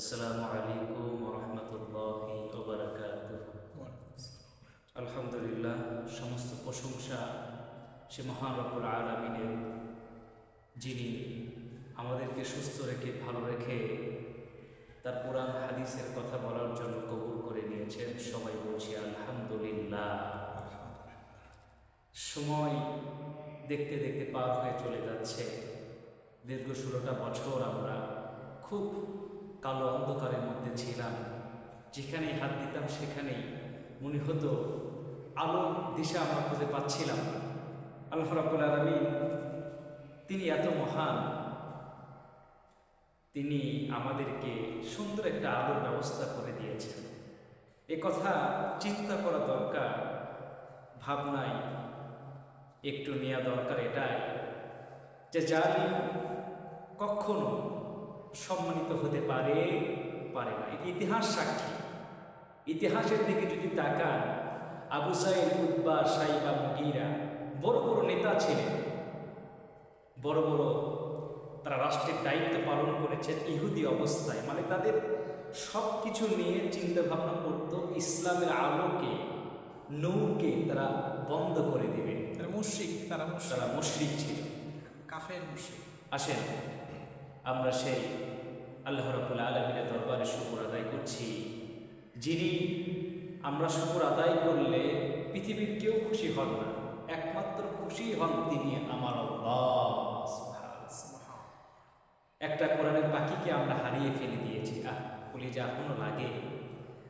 আসসালামু আলাইকুম রহমতুল্লাহি আলহামদুলিল্লাহ, সমস্ত প্রশংসা সে মহান রব্বুল আলমিনের, যিনি আমাদেরকে সুস্থ রেখে, ভালো রেখে তার কোরআন, হাদিসের কথা বলার জন্য কবুল করে নিয়েছেন। সবাই বলছি আলহামদুলিল্লাহ। সময় দেখতে দেখতে পার হয়ে চলে যাচ্ছে। দীর্ঘ ষোলোটা বছর আমরা খুব কালো অন্ধকারের মধ্যে ছিলাম। যেখানেই হাত দিতাম, সেখানেই মনে হতো আলো দিশা আমরা খুঁজে পাচ্ছিলাম। আল্লাহ রাব্বুল আলামিন, তিনি এত মহান। তিনি আমাদেরকে সুন্দর একটা আলোর ব্যবস্থা করে দিয়েছেন। এ কথা চিন্তা করা দরকার, ভাবনায় একটু নেওয়া দরকার এটাই যে জালিম কখনো সম্মানিত হতে পারে পারে না। এটি ইতিহাস সাক্ষী। ইতিহাসের দিকে যদি তাকান আবু সাইদ উদ্বা সাইবা মুগিরা বড় বড় নেতা ছিলেন। বড় বড় তারা রাষ্ট্রের দায়িত্ব পালন করেছেন ইহুদি অবস্থায়। মানে তাদের সব কিছু নিয়ে চিন্তা ভাবনা করত ইসলামের আলোকে নৌকে তারা বন্ধ করে দেবে। তারা মুশরিক তারা তারা মুশরিক ছিল। কাফের মুশরিক। আসেন। আমরা সেই আল্লাহ রাবুল আলমিনের দরবারে শুকুর আদায় করছি। যিনি আমরা শুকুর আদায় করলে পৃথিবীর কেউ খুশি হন না। একমাত্র খুশি হন তিনি আমার। একটা কোরআনের বাকিকে আমরা হারিয়ে ফেলে দিয়েছি। আহ কলিজা এখনও লাগে।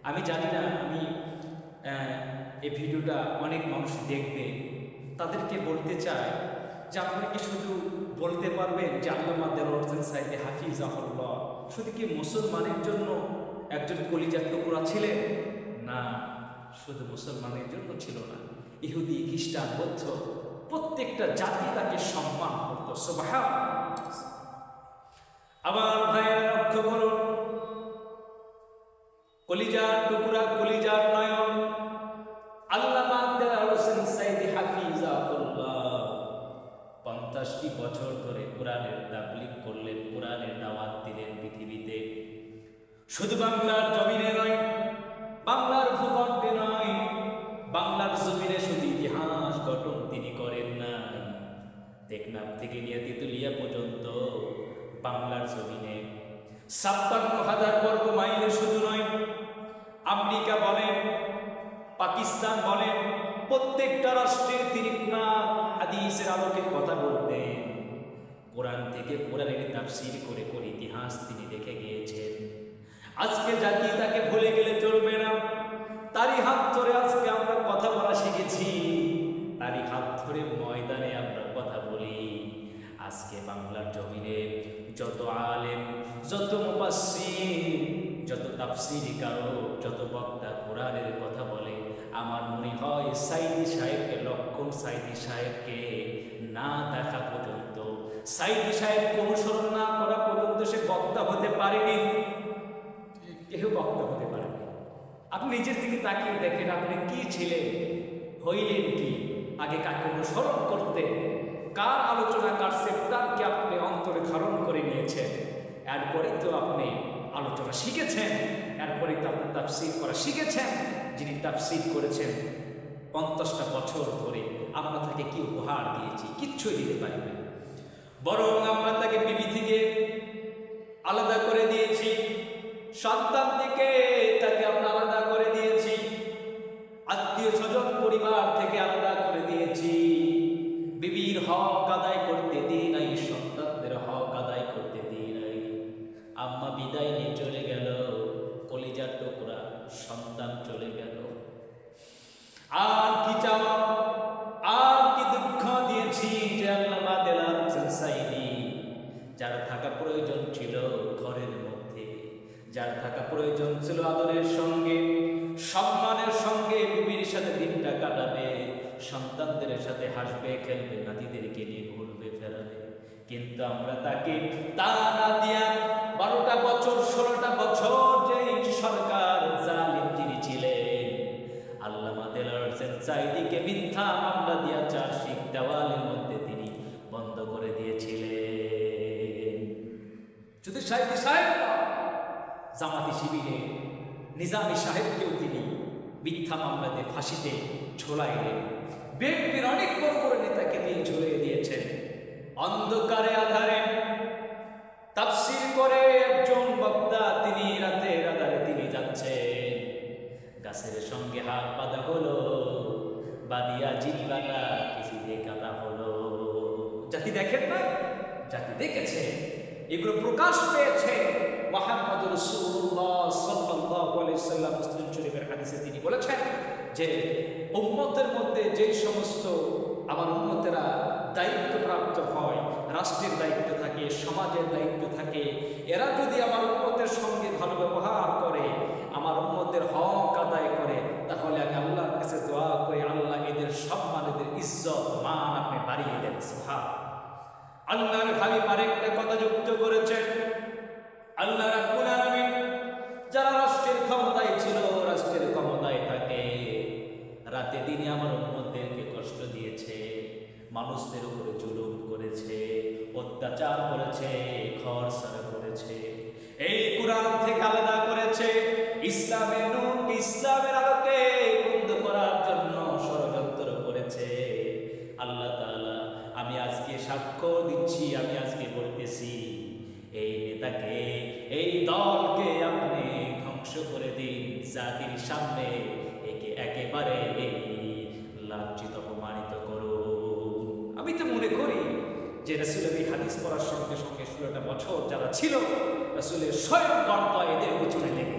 আমি জানি না, আমি এই ভিডিওটা অনেক মানুষ দেখবে। তাদেরকে বলতে চাই যে আপনি কি শুধু বলতে পারবেন যে আল্লামা দেওয়ার হাফিজ আহল্লাহ শুধু কি মুসলমানের জন্য একজন কলিজার টুকরা ছিলেন? না, শুধু মুসলমানের জন্য ছিল না। ইহুদি, খ্রিস্টান, বৌদ্ধ, প্রত্যেকটা জাতি তাকে সম্মান করতো। সোবাহা আবার ভাইয়েরা লক্ষ্য করুন, কলিজার টুকরা কলিজার পঞ্চাশটি বছর ধরে কোরআনের তাবলিগ করলেন, কোরআনের দাওয়াত দিলেন পৃথিবীতে। শুধু বাংলার জমিনে নয়, বাংলার ভূখণ্ডে নয়, বাংলার জমিনে শুধু ইতিহাস গঠন তিনি করেন নাই। টেকনাফ থেকে নিয়ে তিতুলিয়া পর্যন্ত বাংলার জমিনে ছাপ্পান্ন হাজার বর্গ মাইলে শুধু নয়, আমেরিকা বলেন, পাকিস্তান বলেন, প্রত্যেকটা রাষ্ট্রের তিনি কোরআন হাদিসের আলোকে কথা বলতেন। কোরআন থেকে কোরআনের তাফসির করে করে ইতিহাস তিনি দেখে গিয়েছেন। আজকে জাতি তাকে ভুলে গেলে চলবে না। তারই হাত ধরে আজকে আমরা কথা বলা শিখেছি। তারই হাত ধরে ময়দানে আমরা কথা বলি। আজকে বাংলার জমিনে যত আলেম, যত মুপাসসির যত তাফসিরি কারও, যত বক্তা কোরআনের কথা বলে আমার মনে হয় সাইদি সাহেবকে, লক্ষণ সাইদি সাহেবকে না দেখা পর্যন্ত। সাইদি সাহেবকে অনুসরণ না করা পর্যন্ত সে বক্তা হতে পারেনি। কেউ বক্তা হতে পারেনি। আপনি নিজের দিকে তাকিয়ে দেখেন, আপনি কি ছিলেন, হইলেন কি? আগে কাকে অনুসরণ করতে? কার আলোচনা, কার সেপ্টারকে আপনি অন্তরে ধারণ করে নিয়েছেন? এরপরেই তো আপনি আলোচনা শিখেছেন, এরপরেই তো আপনি তাফসির করা শিখেছেন। যিনি তাফসির করেছেন পঞ্চাশটা বছর ধরে, আমরা তাকে কি উপহার দিয়েছি? কিচ্ছুই দিতে পারি না বরং আমরা তাকে বিবি থেকে আলাদা করে দিয়েছি। সন্তান থেকে তাকে আমরা আলাদা করে দিয়েছি। আত্মীয় স্বজন, পরিবার ছিল ঘরের মধ্যে। যার থাকা প্রয়োজন ছিল আদরের সঙ্গে, সম্মানের সঙ্গে বিবির সাথে দিনটা কাটাবে। সন্তানদের সাথে হাসবে, খেলবে, নাতিদেরকে নিয়ে ঘুরবে, ফেরাবে। কিন্তু আমরা তাকে তা না দিয়া বারোটা বছর, ষোলোটা বছর যেই সরকার জালিম যিনি ছিলেন, আল্লামা দেলার হোসেন সাইদিকে মিথ্যা মামলা দিয়া চার্জশিট দেওয়ালের দিয়েছিলেন সাহেব। জামাতি শিবিরে নিজামী সাহেবকেও তিনি মিথ্যা মামলাতে ফাঁসিতে ঝোলাইলেন। বিএনপির অনেক বড় বড় নেতাকে তিনি ঝুলিয়ে দিয়েছেন। অন্ধকারে আধারে তাফসির করে একজন বক্তা তিনি রাতের আধারে তিনি যাচ্ছেন। গাছের সঙ্গে হাত বাঁধা হলো বাদিয়া জিল্লাটা কিছু দিয়ে কাটা হলো। জাতি দেখেন না জাতি দেখেছে। এগুলো প্রকাশ পেয়েছে মোহাম্মদ রসুল্লাহ সাল্লাল্লাহু আলাইহি সাল্লাম, মুসলিম শরীফের হাদিসে তিনি বলেছেন যে উম্মতের মধ্যে যে সমস্ত আমার উম্মতেরা দায়িত্বপ্রাপ্ত হয়, রাষ্ট্রের দায়িত্ব থাকে, সমাজের দায়িত্ব থাকে হাবিব আরেকটা কথা যুক্ত করেছেন আল্লাহ রাব্বুল যারা রাষ্ট্রের ক্ষমতায় ছিল, রাষ্ট্রের ক্ষমতায় থাকে। রাতে দিনে আমার উম্মতদেরকে কষ্ট দিয়েছে, মানুষদের উপরে জুলুম করেছে, অত্যাচার করেছে খরসার করেছে। এই কোরআন থেকে আলাদা করেছে, ইসলামের নূর, ইসলামের আলোকে সাক্ষ্য দিচ্ছি আমি আজকে বলতেছি। এই নেতাকে, এই দলকে আপনি ধ্বংস করে দিন জাতির সামনে। একে একেবারে লাঞ্ছিত, অপমানিত করুন। আমি তো মনে করি যে রসুলের এই হাদিস পড়ার সঙ্গে সঙ্গে ষোলোটা বছর যারা ছিল, রসুলের স্বয়ং কর্তা এদের পিছনে লেগেছে